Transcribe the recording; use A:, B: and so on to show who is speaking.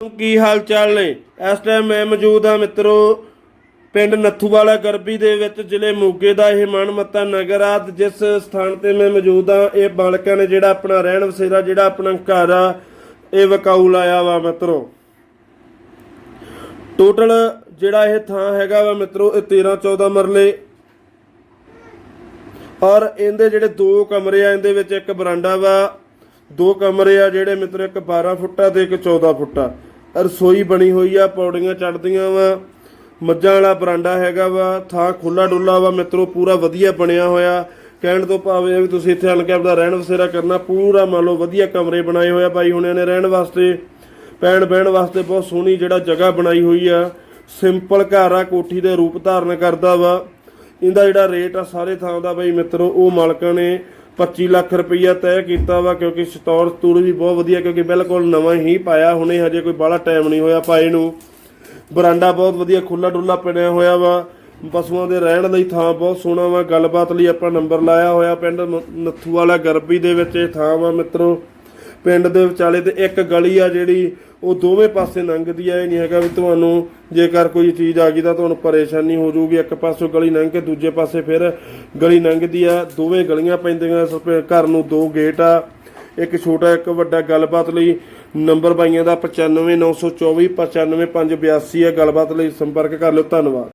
A: ਕੀ ਹਾਲ ਚਾਲ ਨੇ? ਇਸ ਟਾਈਮ ਮੈਂ ਮੌਜੂਦ ਹਾਂ ਮਿੱਤਰੋ, ਪਿੰਡ ਨੱਥੂਵਾਲਾ ਗਰਬੀ ਦੇ ਵਿੱਚ, ਜ਼ਿਲ੍ਹੇ ਮੋਗੇ ਦਾ ਇਹ ਮਨਮੱਤਾ ਨਗਰ ਆ ਜਿਸ ਸਥਾਨ ਤੇ ਮੈਂ ਮੌਜੂਦ ਹਾਂ, ਇਹ ਬਾਲਕਾਂ ਨੇ ਜਿਹੜਾ ਆਪਣਾ ਰਹਿਣ ਵਸੇਰਾ, ਜਿਹੜਾ ਆਪਣਾ ਘਰ ਆ, ਇਹ ਵਕਾਊ ਲਾਇਆ ਵਾ ਮਿੱਤਰੋ। ਟੋਟਲ ਜਿਹੜਾ ਇਹ ਥਾਂ ਹੈਗਾ ਵਾ ਮਿੱਤਰੋ, ਇਹ 13 14 ਮਰਲੇ। ਔਰ ਇਹਦੇ ਜਿਹੜੇ ਦੋ ਕਮਰੇ ਆ, ਇਹਦੇ ਵਿੱਚ ਇੱਕ ਬਰਾਂਡਾ ਵਾ, ਦੋ ਕਮਰੇ ਆ ਜਿਹੜੇ ਮਿੱਤਰ, ਇੱਕ 12 ਫੁੱਟਾ ਤੇ ਇੱਕ 14 ਫੁੱਟਾ ਰਸੋਈ ਬਣੀ ਹੋਈ ਆ, ਪੌੜੀਆਂ ਚੜਦੀਆਂ ਵਾ, ਮੱਝਾਂ ਵਾਲਾ ਬਰਾਂਡਾ ਹੈਗਾ ਵਾ, ਥਾਂ ਖੁੱਲਾ ਡੁੱਲਾ ਵਾ, ਮਿੱਤਰੋ ਪੂਰਾ ਵਧੀਆ ਬਣਿਆ ਹੋਇਆ। ਕਹਿਣ ਤੋਂ ਭਾਵੇਂ ਵੀ ਤੁਸੀਂ ਇੱਥੇ ਆਣ ਕੇ ਆਪਦਾ ਰਹਿਣ ਵਸੇਰਾ ਕਰਨਾ, ਪੂਰਾ ਮੰਨ ਲਓ ਵਧੀਆ ਕਮਰੇ ਬਣਾਏ ਹੋਏ ਆ ਬਾਈ ਹੁਣਿਆਂ ਨੇ ਰਹਿਣ ਵਾਸਤੇ। ਪੈਣ ਬਹਿਣ ਵਾਸਤੇ ਬਹੁਤ ਸੋਹਣੀ ਜਿਹੜਾ ਜਗ੍ਹਾ ਬਣਾਈ ਹੋਈ ਆ। ਸਿੰਪਲ ਘਰ ਆ, ਕੋਠੀ ਦੇ ਰੂਪ ਧਾਰਨ ਕਰਦਾ ਵਾ। ਇਹਦਾ ਜਿਹੜਾ ਰੇਟ ਆ ਸਾਰੇ ਥਾਂ ਦਾ ਬਾਈ ਮਿੱਤਰੋ, ਉਹ ਮਾਲਕਾਂ ਨੇ 25 ਲੱਖ ਰੁਪਈਆ ਤੈਅ ਕੀਤਾ ਵਾ, ਕਿਉਂਕਿ ਸਤੌਰ ਸਟੂਰ ਵੀ ਬਹੁਤ ਵਧੀਆ, ਕਿਉਂਕਿ ਬਿਲਕੁਲ ਨਵਾਂ ਹੀ ਪਾਇਆ ਹੁਣੇ, ਹਜੇ ਕੋਈ ਬਾਹਲਾ ਟਾਈਮ ਨਹੀਂ ਹੋਇਆ ਪਾਏ ਨੂੰ। ਬਰਾਂਡਾ ਬਹੁਤ ਵਧੀਆ ਖੁੱਲਾ ਡੁੱਲਾ ਬਣਿਆ ਹੋਇਆ ਵਾ। ਪਸ਼ੂਆਂ ਦੇ ਰਹਿਣ ਲਈ ਥਾਂ ਬਹੁਤ ਸੋਹਣਾ ਵਾ। ਗੱਲਬਾਤ ਲਈ ਆਪਾਂ ਨੰਬਰ ਲਾਇਆ ਹੋਇਆ ਪਿੰਡ ਨੱਥੂ ਵਾਲਾ ਗਰਬੀ ਦੇ ਵਿੱਚ ਇਹ ਥਾਂ ਵਾ ਮਿੱਤਰੋ। ਪਿੰਡ ਦੇ ਵਿਚਾਲੇ ਤੇ ਇੱਕ ਗਲੀ ਆ ਜਿਹੜੀ, ਉਹ ਦੋਵੇਂ ਪਾਸੇ ਲੰਘਦੀ ਆ, ਇਹ ਨਹੀਂ ਹੈਗਾ ਵੀ ਤੁਹਾਨੂੰ ਜੇਕਰ ਕੋਈ ਚੀਜ਼ ਆ ਗਈ ਤਾਂ ਤੁਹਾਨੂੰ ਪਰੇਸ਼ਾਨੀ ਹੋ ਜਾਊਗੀ। ਇੱਕ ਪਾਸੋਂ ਗਲੀ ਲੰਘ ਕੇ ਦੂਜੇ ਪਾਸੇ ਫਿਰ ਗਲੀ ਲੰਘਦੀ ਆ। ਦੋਵੇਂ ਗਲੀਆਂ ਪੈਂਦੀਆਂ ਇਸ ਘਰ ਨੂੰ ਦੋ ਗੇਟ ਆ। ਇੱਕ ਛੋਟਾ, ਇੱਕ ਵੱਡਾ ਗੱਲਬਾਤ ਲਈ ਨੰਬਰ ਬਾਈਆਂ ਦਾ 95924 95582 ਹੈ ਗੱਲਬਾਤ ਲਈ ਸੰਪਰਕ ਕਰ ਲਿਓ। ਧੰਨਵਾਦ।